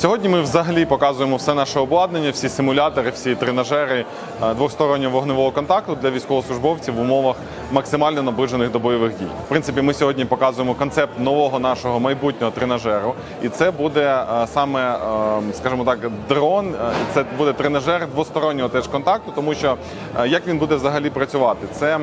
Сьогодні ми взагалі показуємо все наше обладнання, всі симулятори, всі тренажери е, двостороннього вогневого контакту для військовослужбовців в умовах максимально наближених до бойових дій. В принципі, ми сьогодні показуємо концепт нового нашого майбутнього тренажеру, і це буде е, саме, е, скажімо так, дрон. Це буде тренажер двостороннього теж контакту, тому що як він буде взагалі працювати? Це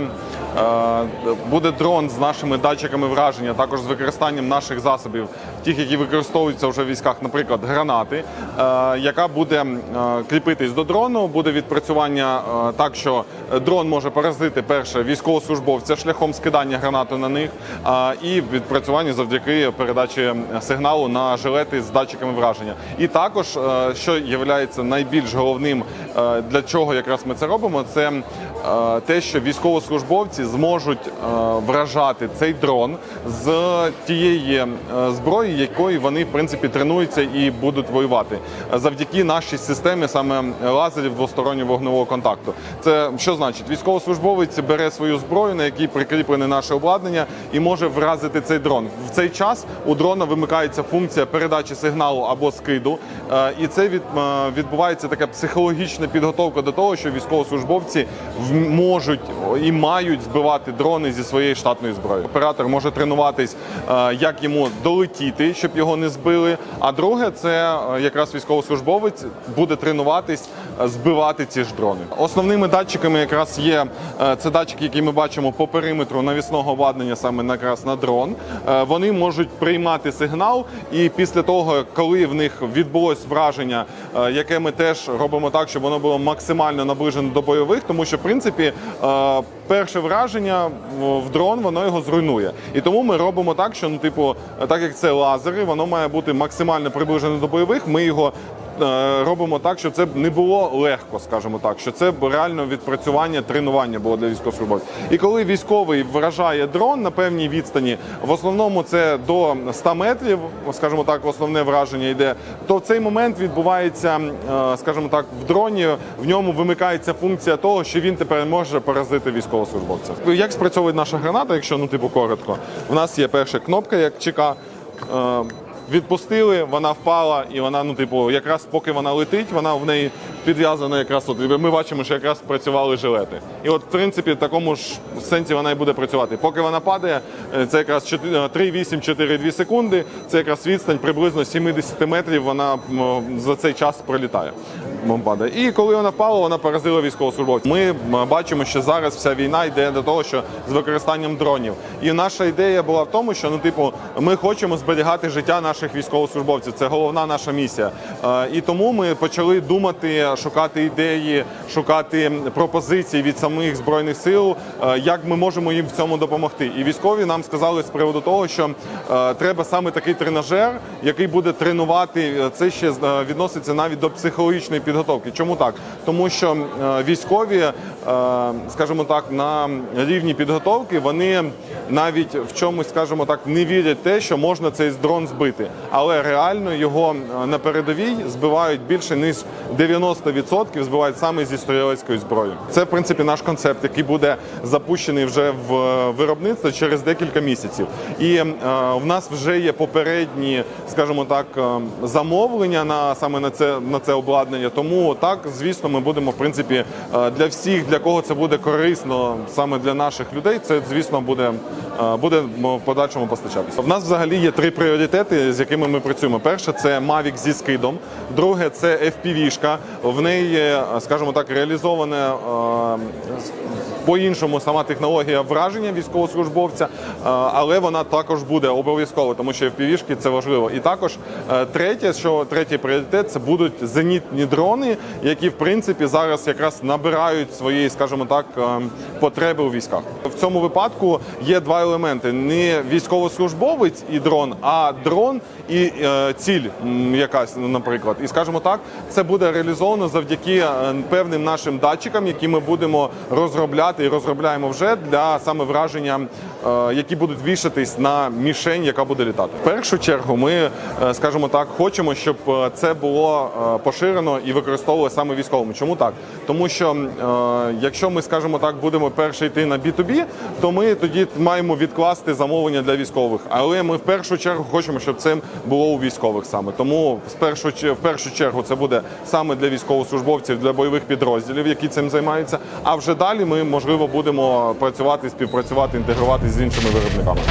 буде дрон з нашими датчиками враження, також з використанням наших засобів, тих, які використовуються вже в військах, наприклад, гранати, е, яка буде е, кріпитись до дрону, буде відпрацювання е, так, що дрон може поразити перше військовослужбовця шляхом скидання гранати на них, і відпрацювання завдяки передачі сигналу на жилети з датчиками враження. І також, що є найбільш головним, для чого якраз ми це робимо, це те, що військовослужбовці зможуть е, вражати цей дрон з тієї е, зброї, якою вони в принципі тренуються і будуть воювати, завдяки нашій системі саме лазерів двостороннього вогневого контакту. Це що значить? Військовослужбовець бере свою зброю, на якій прикріплене наше обладнання, і може вразити цей дрон. В цей час у дрона вимикається функція передачі сигналу або скиду, Е, і це е, відбувається така психологічна підготовка до того, що військовослужбовці в- можуть і мають збивати дрони зі своєї штатної зброї. Оператор може тренуватись, е, як йому долетіти, щоб його не збили. А друге, це е, якраз військовослужбовець буде тренуватись е, збивати ці ж дрони. Основними датчиками якраз є це датчики, які ми бачимо по периметру навісного обладнання, саме якраз на дрон. Вони можуть приймати сигнал, і після того, коли в них відбулось враження, яке ми теж робимо так, щоб воно було максимально наближено до бойових, тому що в принципі е, перше враження в дрон воно його зруйнує. І тому ми робимо так, що ну, типу, так як це лазери, воно має бути максимально приближене до бойових. Ми його е, робимо так, щоб це не було легко, скажімо так, що це реально відпрацювання, тренування було для військовослужбовців. І коли військовий вражає дрон на певній відстані, в основному це до 100 метрів, скажімо так, основне враження йде, то в цей момент відбувається, е, скажімо так, в дроні в ньому вимикається функція того, що він тепер може поразити військовослужбовця. Як спрацьовує наша граната, якщо ну типу коротко? У нас є перша кнопка, як ЧК. Е, Відпустили, вона впала, і вона, ну, типу, якраз поки вона летить, вона в неї підв'язана якраз от. Ми бачимо, що якраз працювали жилети. І от, в принципі, в такому ж сенсі вона і буде працювати. Поки вона падає, е, це якраз 3,8-4,2 секунди, це якраз відстань приблизно 70 метрів. Вона за цей час пролітає. Падає. І коли вона впала, вона поразила військовослужбовців. Ми бачимо, що зараз вся війна йде до того, що з використанням дронів. І наша ідея була в тому, що ну, типу, ми хочемо зберігати життя наших військовослужбовців. Це головна наша місія. І тому ми почали думати, шукати ідеї, шукати пропозиції від самих збройних сил, як ми можемо їм в цьому допомогти. І військові нам сказали з приводу того, що треба саме такий тренажер, який буде тренувати. Е, Це ще е, відноситься навіть до психологічної підготовки. Чому так? Тому що е, військові, е, скажімо так, на рівні підготовки вони навіть в чомусь, скажімо так, не вірять те, що можна цей дрон збити. Але реально його е, на передовій збивають більше ніж 90% збивають саме зі стрілецької зброї. Це в принципі наш концепт, який буде запущений вже в виробництво через декілька місяців. І е, в нас вже є попередні, скажімо так, замовлення на саме на це на це обладнання. Тому так, звісно, ми будемо в принципі е, для всіх, для кого це буде корисно, саме для наших людей. Це звісно буде, е, буде в подальшому постачатися. В нас взагалі є три пріоритети, з якими ми працюємо. Перше це Mavic зі скидом. Друге це FPV-шка. В неї, є, скажімо так, реалізоване е, по-іншому сама технологія враження військовослужбовця, але вона також буде обов'язково, тому що FPV-шки це важливо. І також третє, що третій пріоритет, це будуть зенітні дрони, які в принципі зараз якраз набирають свої, скажімо так, е, потреби у військах. В цьому випадку є два елементи: не військовослужбовець і дрон, а дрон і е, ціль якась, ну, наприклад. І скажімо так, це буде реалізовано завдяки е, певним нашим датчикам, які ми будемо розробляти і розробляємо вже для саме враження, які будуть вішатись на мішень, яка буде літати. В першу чергу ми, е, скажімо так, хочемо, щоб е, це було е, поширено і використовували саме військовими. Чому так? Тому що е, якщо ми, скажімо так, будемо перше йти на B2B, то ми тоді маємо відкласти замовлення для військових, але ми в першу чергу хочемо, щоб це було у військових саме. Тому в першу, в першу чергу це буде саме для військовослужбовців, для бойових підрозділів, які цим займаються. А вже далі ми можливо будемо працювати, співпрацювати, інтегруватися з іншими виробниками.